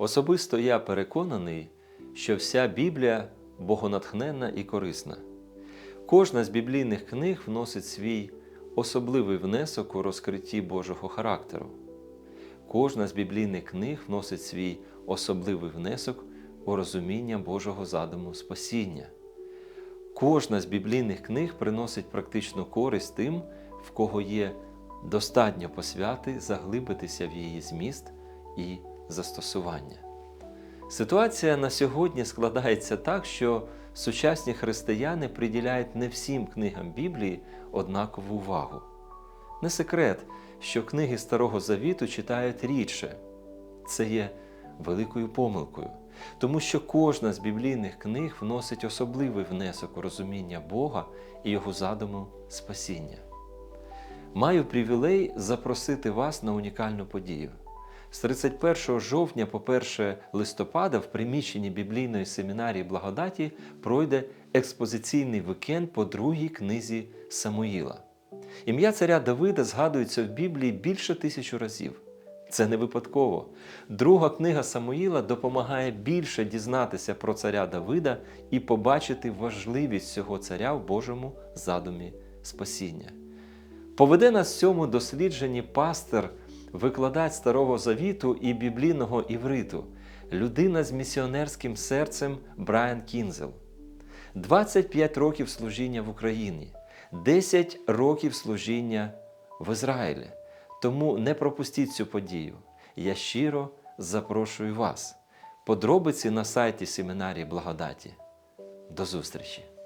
Особисто я переконаний, що вся Біблія богонатхненна і корисна. Кожна з біблійних книг вносить свій особливий внесок у розкритті Божого характеру. Кожна з біблійних книг вносить свій особливий внесок у розуміння Божого задуму спасіння. Кожна з біблійних книг приносить практичну користь тим, в кого є достатньо посвяти заглибитися в її зміст і застосування. Ситуація на сьогодні складається так, що сучасні християни приділяють не всім книгам Біблії однакову увагу. Не секрет, що книги Старого Завіту читають рідше. Це є великою помилкою, тому що кожна з біблійних книг вносить особливий внесок у розуміння Бога і Його задуму спасіння. Маю привілей запросити вас на унікальну подію. З 31 жовтня по 1 листопада в приміщенні біблійної семінарії благодаті пройде експозиційний вікенд по другій книзі Самуїла. Ім'я царя Давида згадується в Біблії більше тисячу разів. Це не випадково. Друга книга Самуїла допомагає більше дізнатися про царя Давида і побачити важливість цього царя в Божому задумі спасіння. Поведе нас в цьому дослідженні пастир, викладач Старого Завіту і біблійного івриту, людина з місіонерським серцем Брайан Кінзел. 25 років служіння в Україні, 10 років служіння в Ізраїлі. Тому не пропустіть цю подію. Я щиро запрошую вас. Подробиці на сайті семінарії благодаті. До зустрічі!